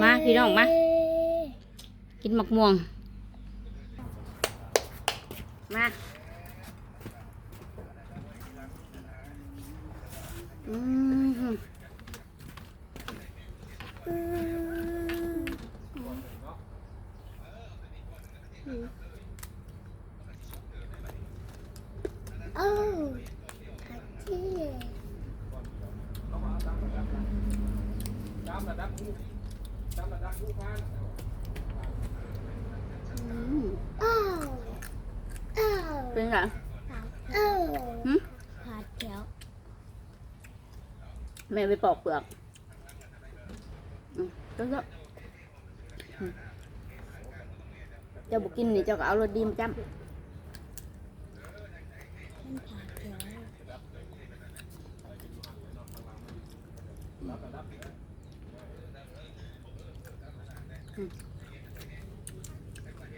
มาพี่น้องมา กินหมักม่วง มาอืมโอ้ฮัตตี้ อืมโอ้โอ้เป็นไงโอ้หึผัดเขียวแม่ไปปอกเปลือกอืมเจ้าเจ้าอืมเจ้าบุกินนี่เจ้าก็เอารสดีมาจ้มั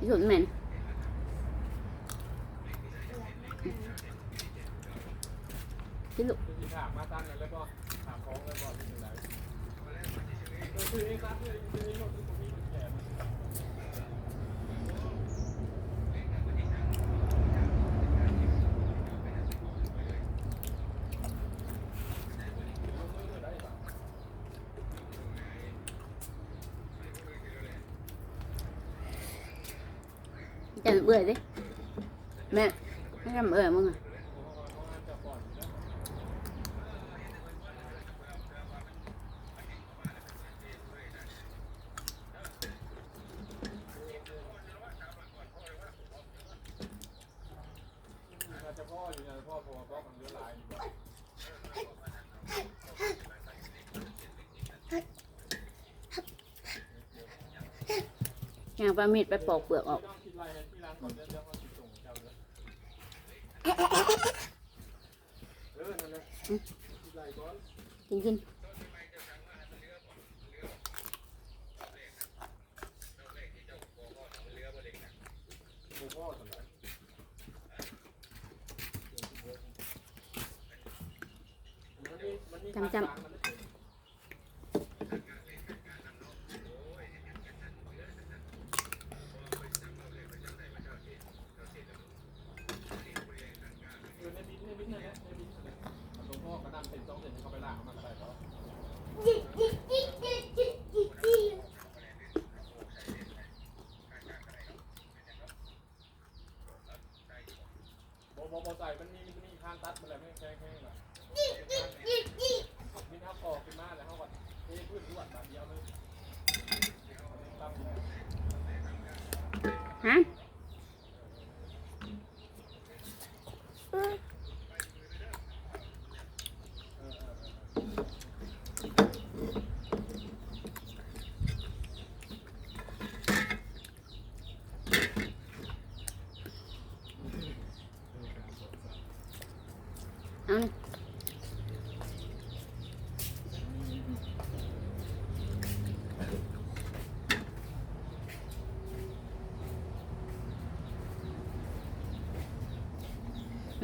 ที่สุดแมนพี่ลูกถามมาตั้งกันแล้วก็ถามของแล้วก็ เอเองครับคือคือรถตรงนี้มันแก่จำเบื่อดิแม่ไม่จำเบื่อมึงอะอาจจะพ่ออยู่นะพ่อพอพ่อมันเหลายอย่างปลามีดไปปอกเปลือกออกานก่อนเดี๋ยวเขาติดส่งเจ้าเลยเออนั่นแหละคิดไรก่อนกินกินกูพ่อสมัยจำจำ อยู่ในดินในดินนั่นแหละในดินนั่นแหละหลวงพ่อก็นำเส้นสองเส้นเข้าไปล่างมันก็ได้เพราะ จิจิจิจิจิจิจิ โบโบโบใส่มันมีมันมีทางตัดมันแหละไม่แข็งแข็งหรอกจิจิจิจิมีน้ำกอกขึ้นมาแล้วเขาก็เทพื้นรวดแบบเดียวเลยฮะ เ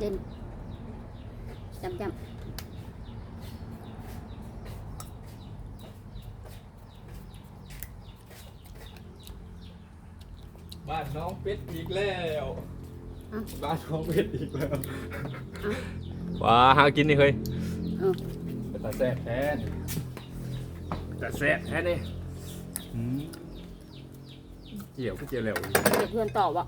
ด่นจำจำบ้านน้องเป็ดอีกแล้ว บ้านท้องเผ็ดอีกแล้วว้าหากินนี่เฮ้ยเออเป็นตาแซ่บแท้นแต่แซ่บแท้นี่อืมเกี่ยวก็เกี่ยวแล้วเดี๋ยวเพื่อนตอบว่า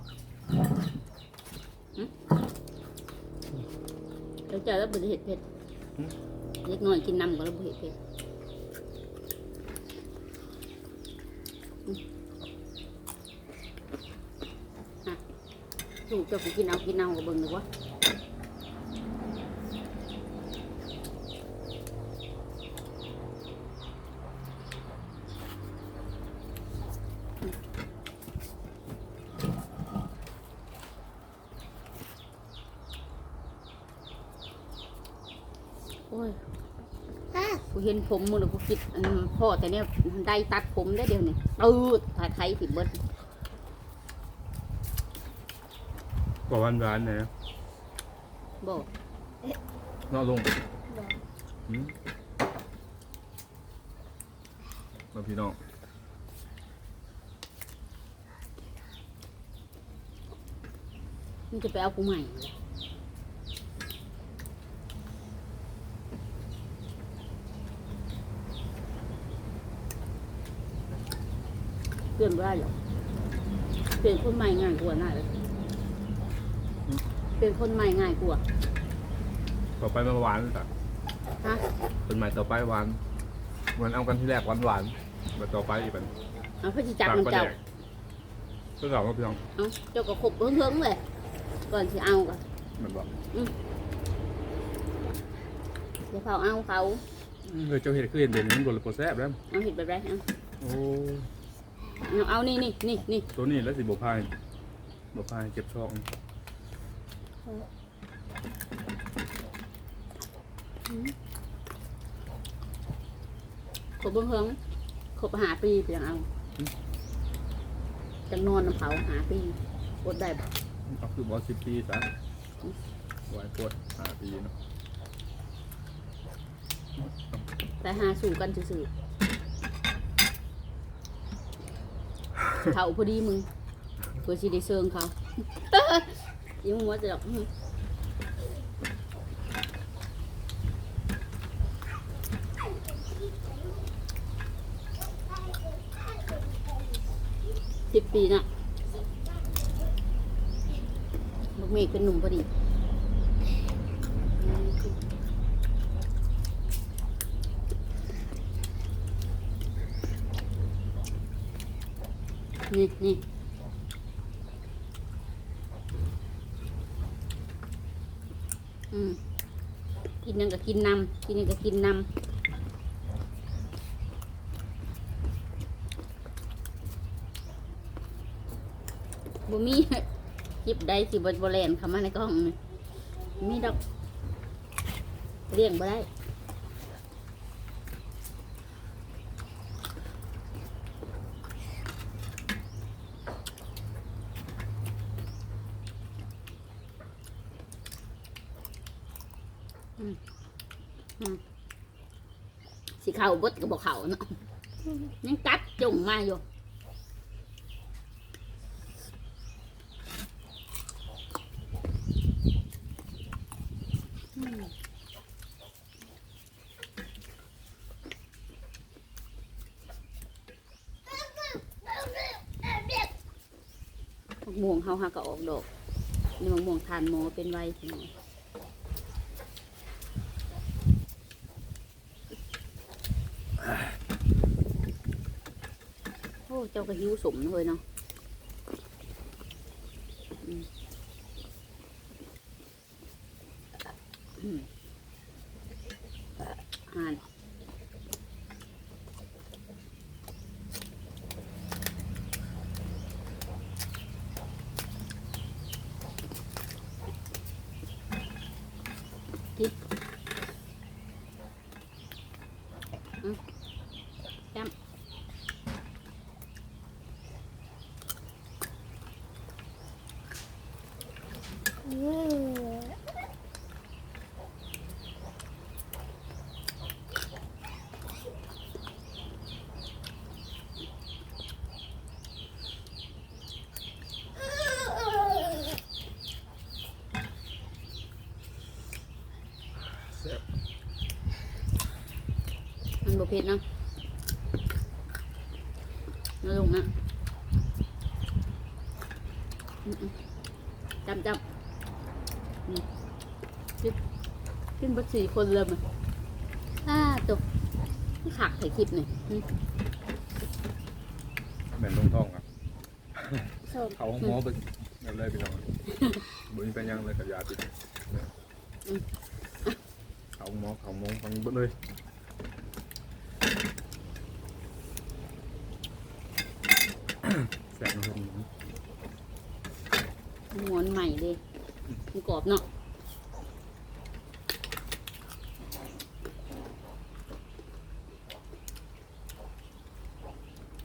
เดี๋ยวเจอแล้วบุเห็ดเผ็ดเล็กน้อยกินน้ำก็แล้วบุเห็ดเผ็ดอืมอะลูกเจะไปกินเอากินเอากับเบิ่งดีกว่า โอ้ยฮะกูเห็นผมมึงแล้วกูคิดอันพ่อแต่เนี่ยได้ตัดผมได้เดียวนี่ตืดถ่ายไทยผิดเบิดกว่าวันร้านนะบอกนอกลงบอกอืมมาพี่น้องมึงจะไปเอากูใหม่เหรอ ลี่ยนไม่ได้หรอกเปลี่ยนคนใหม่ง่ายกว่าน่าเลยเปลี่ยนคนใหม่ง่ายกว่าต่อไปมาหวานจ้ะฮะเป็นใหม่ต่อไปหวานเหมือนเอากันที่แรกหวานหวานๆมาต่อไปอีกเป็นเอาพระจิจักปากมันประเจ้าแดกเพื่อเราพี่น้องเอาเจ้าก็ขบเฮิงๆเลย ก่อนสิเอาก็เหมือนบอกเดี๋ยวเขาเอาเขาเออเจ้าเห็ดคือเห็ดเด่นมันโดนโปรแซ่บแล้วเอาเห็ดแบบไรเอาโอ้ เอาเอานี่นี่นี่นี่ตัวนี้แล้วสิบพายบพายเก็บช่องขบเฮิงขบหาปีเพียงเอาจังนอนน้ำเผาหาปีอดได้บ่เอาคือบอสสิบปีซะไว้ปวดหาปีเนาะแต่หาสู่กันซื่อๆ เขาพอดีมึงเพื่อสิได้เซิงเขายิ่งหัวจะดอกสิบปีน่ะบักเมฆเป็นหนุ่มพอดี นี่นี่อืมกินนั่นก็กินนำกินนี่ก็กินนำบ่มีคลิปใดสิบบ่แลนเข้ามาในกล้องนี่มีดอกเลี้ยงบ่ได้ สิ เข่าบดก็บอกเข่าเนาะยังกัดจงมาอยู่ม่วงเฮาหาก็ออกดอกนี่มะม่วงทานหมเป็นไวพี่น้อง โอ้ เจ้าก็หิวสมเลยเนาะอืมอ่าน มันบ่เผ็ดเนาะน้อยลงนะจำจำ อืมกินกินเบัดสี่คนเลยมั้ยอ้าตกขักใส่คลิปหน่อยอืมแม่นลงท้องครับสมเขาหมอเบึกแบบเลยพี่น้องบุญเป็นยังเลยกับยาติดเขาหมอเขาหมองฟังเบิดเลยแสบนะครับม้วนใหม่เลย มันกรอบเนาะ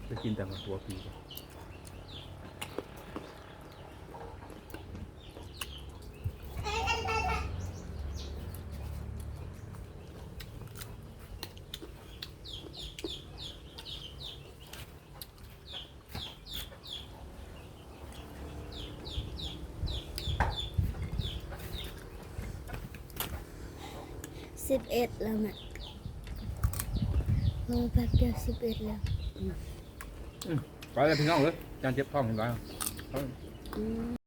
ไปกินแต่มาตัวปีก่อน สิบเอ็ดแล้วแม่เออแป๊บเดียวสิบเอ็ดแล้วไปเลยพี่น้องเลยจานเจ็บท้องเห็นไหม